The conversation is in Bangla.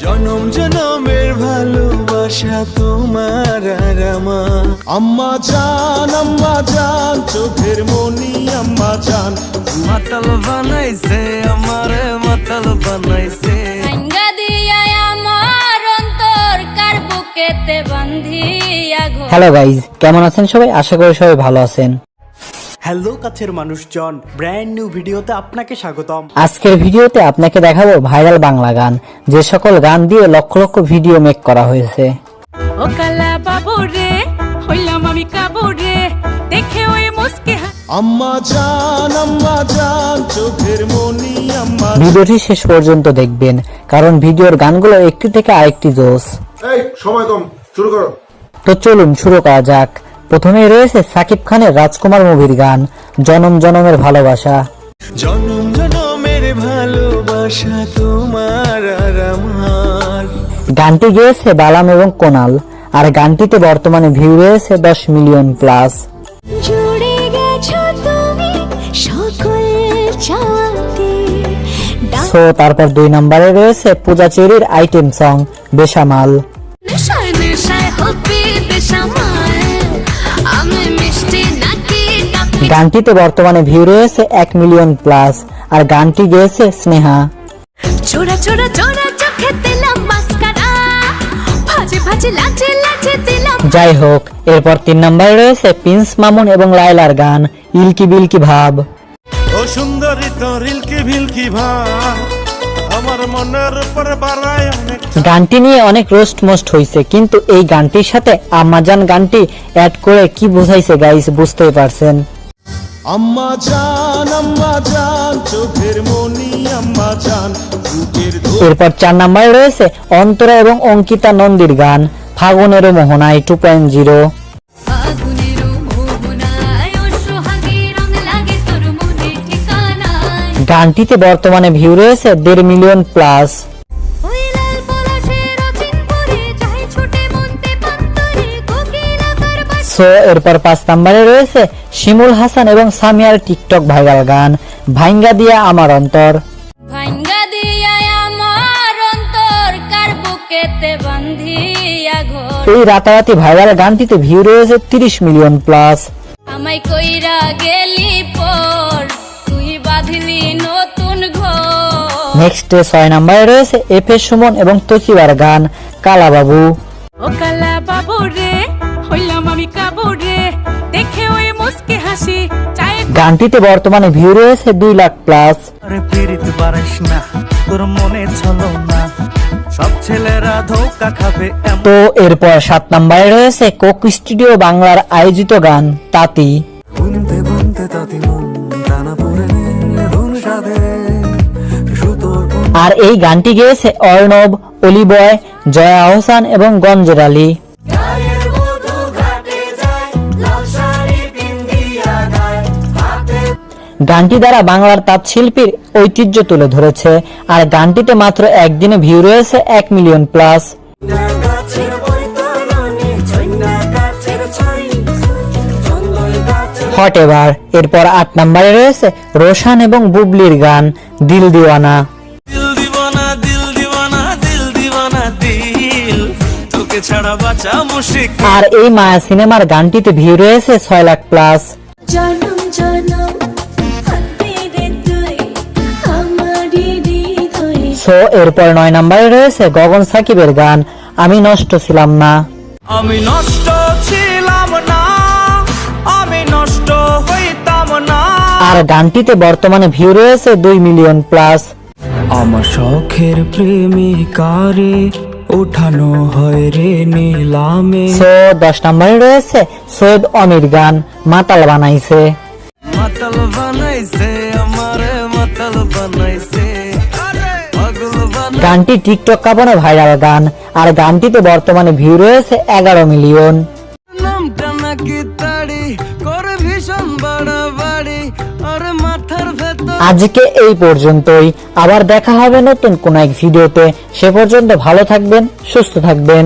জনম জনমের ভালোবাসা তোমার আর আমার। আম্মা জান আম্মা জান চোখের মনি আম্মা জান। মাতাল বানাইছে আমারে মাতাল বানাইছে। হ্যালো গাইজ কেমন আছেন সবাই? আশা করি সবাই ভালো আছেন। হ্যালো কাছের মানুষজন ব্র্যান্ড নিউ ভিডিওতে আপনাকে স্বাগতম। আজকের ভিডিওতে আপনাকে দেখাবো ভাইরাল বাংলা গান যে সকল গান দিয়ে লক্ষ লক্ষ ভিডিও মেক করা হয়েছে। ও কালা বাবু রে হইলাম আমি কাবু রে দেখে ওই মুসকে আম্মা জান আম্মা জান চোখের মনি আম্মা ভিডিওটি শেষ পর্যন্ত দেখবেন কারণ ভিডিওর গানগুলো একটি থেকে আরেকটি জোস এই সময় কম শুরু করো। তো চলুন শুরু করা যাক। প্রথমেই রয়েছে সাকিব খানের রাজকুমার মুভির গান জনম জনমের ভালোবাসা। জনম জনমের ভালোবাসা তোমার আর আমার। গানটি গেয়েছে বালাম এবং কোনাল আর গানটিতে বর্তমানে ভিউ রয়েছে দশ মিলিয়ন প্লাস। জুড়ে গেছো তুমি সকল চাওয়াতে। সো তারপর দুই নম্বরে রয়েছে পূজা চেরির আইটেম সং বেসামাল। গানটিতে বর্তমানে ভিউ রয়েছে এক মিলিয়ন প্লাস আর গানটি গেয়েছে স্নেহা। চোরা চোরা চোরা চোখে দিলাম মাস্কারা ভাজে ভাজে লাজে লাজে দিলাম। যাই হোক এরপর তিন নম্বরে রয়েছে প্রিন্স মামুন এবং লাইলার গান ইলকি বিলকি ভাব। ও সুন্দরী তোর ইলকি ভিলকি ভাই আমার মনের উপর বাড়ায় অনেক গানটি নিয়ে অনেক রোস্ট মোস্ট হয়েছে কিন্তু এই গানটির সাথে আমাজান গানটি অ্যাড করে কি বোঝাইছে গাইস বুঝতেই পারছেন। আম্মা জান আম্মা জান চোখের মনি আম্মা জান এরপর চার নম্বরে রয়েছে অন্তরা এবং অঙ্কিতা নন্দীর গান ফাগুনের মোহনায় টু পয়েন্ট জিরো। গানটিতে বর্তমানে ভিউ রয়েছে দেড় মিলিয়ন প্লাস। সো এরপর পাঁচ নম্বরে রয়েছে শিমুল হাসান এবং সামিয়ার টিকটক ভাইরাল গান ভাইঙ্গা দিয়া আমার অন্তর। ভাঙ্গা দিয়া আমার অন্তর কার বুকেতে বান্ধিয়া ঘর? এই রাতারাতি ভাইরাল গানটিতে ভিউ রয়েছে তিরিশ মিলিয়ন প্লাস আমায় কইরা গেলি পর তুই বাঁধলি নতুন ঘর। নেক্সট ছয় নম্বরে রয়েছে এফ এস সুমন এবং তচিবার গান কালাবাবু। ও কালা বাবু রে হইলাম আমি কাবু দেখে ওই মুসকে হাসি গানটিতে বর্তমানে ভিউ রয়েছে দুই লাখ প্লাস আরে ফিরিতে পারিস না তোর মনে চলো না। সব ছেলেরা ধোকা খাবে তো এরপর সাত নম্বরে রয়েছে কোক স্টুডিও বাংলার আয়োজিত গান তাঁতি। বুনতে বুনতে তাতি মন টানা পড়ে ধুম সাধে। আর এই গানটি গেয়েছে অর্ণব অলিবয় জয়া আহসান এবং গঞ্জের আলী গানটি দ্বারা বাংলার তাঁত শিল্পীর ঐতিহ্য তুলে ধরেছে। আর গানটিতে মাত্র একদিনে ভিউ রয়েছে এক মিলিয়ন প্লাস হট এবার এরপর আট নম্বরে রয়েছে রোশান এবং বুবলির গান দিল দিওয়ানা। আর এই মায়া সিনেমার গানটিতে ভিউ রয়েছে ছয় লাখ প্লাস জনম সো এরপর নয় নম্বরে রয়েছে গগন সাকিবের গান আমি নষ্ট ছিলাম না। আমি নষ্ট ছিলাম না আমি নষ্ট হইতাম না। আর গানটিতে বর্তমানে ভিউ রয়েছে দুই মিলিয়ন প্লাস আমার শখের প্রেমিকারে ওঠানো হয় রে নিলামে। সো দশ নম্বরে রয়েছে সৈয়দ অমির গান মাতাল বানাইছে। মাতাল বানাইছে আমারে গানটি টিকটক কাপনে ভাইরাল গান আর গানটিতে বর্তমানে ভিউ রয়েছে এগারো মিলিয়ন। আজকে এই পর্যন্তই। আবার দেখা হবে নতুন কোন এক ভিডিওতে। সে পর্যন্ত ভালো থাকবেন সুস্থ থাকবেন।